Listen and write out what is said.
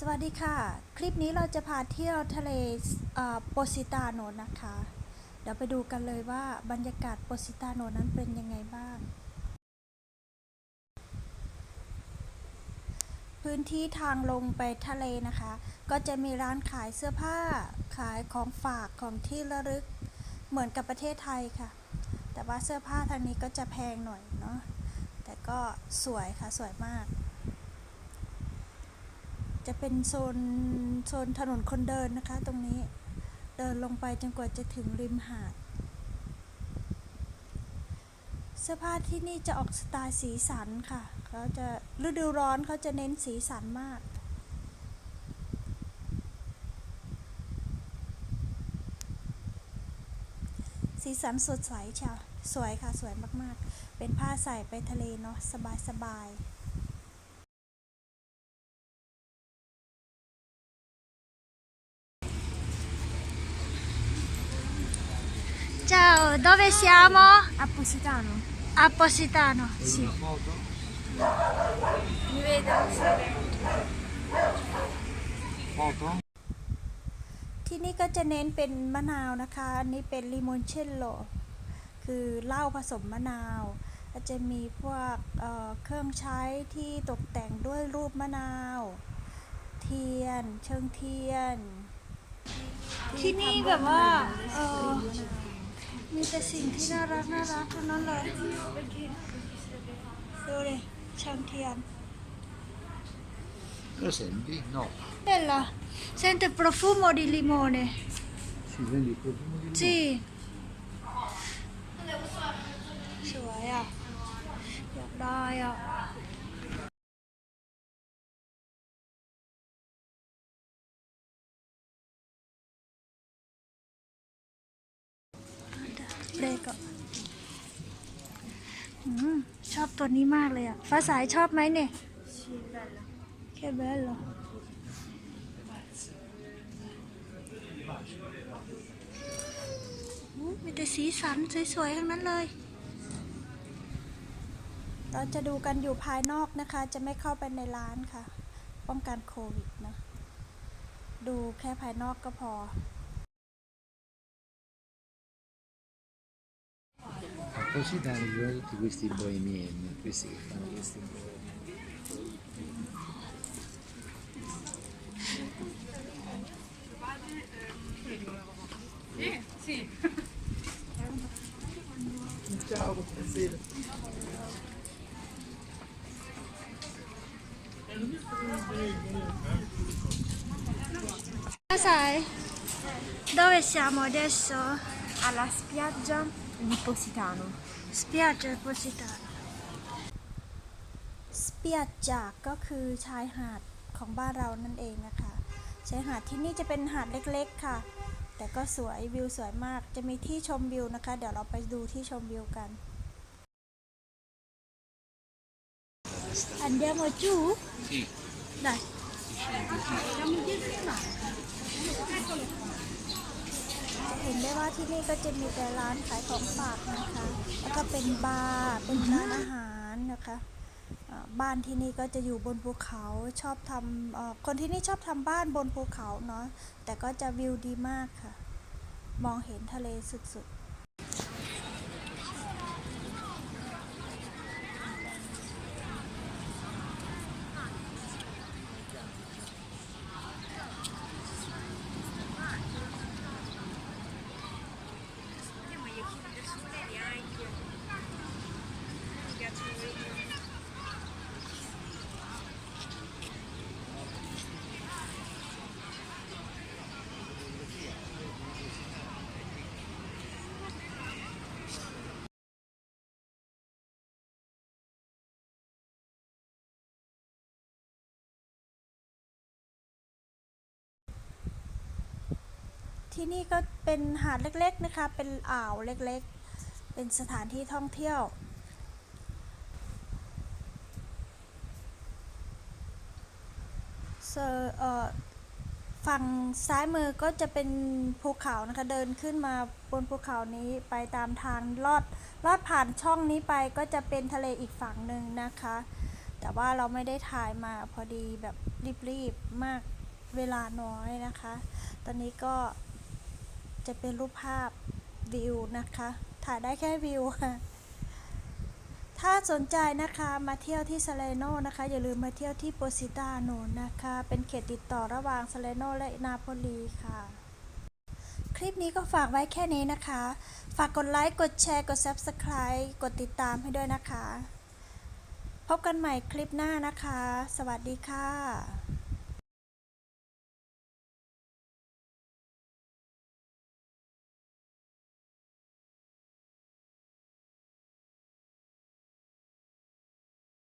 สวัสดีค่ะ คลิปนี้เราจะพาเที่ยวทะเลโปซิตาโนนะคะ เดี๋ยวไปดูกันเลยว่าบรรยากาศโปซิตาโนนั้นเป็นยังไงบ้าง พื้นที่ทางลงไปทะเลนะคะ ก็จะมีร้านขายเสื้อผ้าขายของฝากของที่ระลึกเหมือนกับประเทศไทยค่ะ แต่ว่าเสื้อผ้าทางนี้ก็จะแพงหน่อยเนาะแต่ก็สวยค่ะสวยมาก จะเป็นโซนโซนถนนคนเดินนะคะ ตรงนี้เดินลงไปจนกว่าจะถึงริมหาด เสื้อผ้าที่นี่จะออกสไตล์สีสันค่ะเขาจะฤดูร้อนเขาจะเน้นสีสันมากสีสันสดใสเชียวสวยค่ะ สวยมากๆ เป็นผ้าใส่ไปทะเลเนาะ สบายๆ Ciao, dove siamo? A Positano. A Positano, sì. Mi vede? Foto? ที่นี่ก็จะเน้นเป็นมะนาวนะคะ อันนี้เป็นลิมอนเชลโล คือเหล้าผสมมะนาวก็จะมีพวกเอ่อเครื่องใช้ที่ตกแต่งด้วยรูปมะนาว เทียน เชิงเทียน ที่นี่แบบว่าเออมีแต่สิ่งที่น่ารักน่ารักทั้งนั้นเลยดูดิเชิงเทียน Lo senti? No. Bella, sente il profumo di limone. Si senti il profumo di limone? Sì. สวยอ่ ชอบตัวนี้มากเลยอะ ฟ้าสายชอบไหมเนี่ยแค่เบลเหรออู้มีแต่สีสันสวยๆทั้งนั้นเลย เราจะดูกันอยู่ภายนอกนะคะ จะไม่เข้าไปในร้านค่ะ ป้องกันโควิดนะ ดูแค่ภายนอกก็พอ A Positano ci sono tutti questi bohemieni, questi che fanno questi bohemieni. Ciao, buonasera. ฟ้าสาย dove siamo adesso Alla spiaggia di Positano. spiaggia Positano spiaggia ก็คือชายหาดของบ้านเรานั่นเองนะคะ ชายหาดที่นี่จะเป็นหาดเล็กๆค่ะ แต่ก็สวยวิวสวยมาก จะมีที่ชมวิวนะคะ เดี๋ยวเราไปดูที่ชมวิวกัน Andiamo giù? Sì. Dai. จะเห็นได้ว่าที่นี่ก็จะมีแต่ร้านขายของฝากนะคะ แล้วก็เป็นบาร์ เป็นร้านอาหารนะคะบ้านที่นี่ก็จะอยู่บนภูเขาชอบทำคนที่นี่ชอบทำบ้านบนภูเขาเนาะแต่ก็จะวิวดีมากค่ะ มองเห็นทะเลสุดๆ ที่นี่ก็เป็นหาดเล็กๆนะคะ เป็นอ่าวเล็กๆ เป็นสถานที่ท่องเที่ยว เซอร์เอ่อฝั่งซ้ายมือก็จะเป็นภูเขานะคะ เดินขึ้นมาบนภูเขานี้ไปตามทางลอดลอดผ่านช่องนี้ไปก็จะเป็นทะเลอีกฝั่งหนึ่งนะคะ แต่ว่าเราไม่ได้ถ่ายมาพอดีแบบรีบๆมากเวลาน้อยนะคะ ตอนนี้ก็จะเป็นรูปภาพวิวนะคะ ถ่ายได้แค่วิวค่ะ ถ้าสนใจนะคะมาเที่ยวที่ซาเลโนนะคะ อย่าลืมมาเที่ยวที่โปซิตาโนนะคะ เป็นเขตติดต่อระหว่างซาเลโนและนาโปลีค่ะ คลิปนี้ก็ฝากไว้แค่นี้นะคะ ฝากกดไลค์ กดแชร์ กด Subscribe กดติดตามให้ด้วยนะคะ พบกันใหม่คลิปหน้านะคะ สวัสดีค่ะ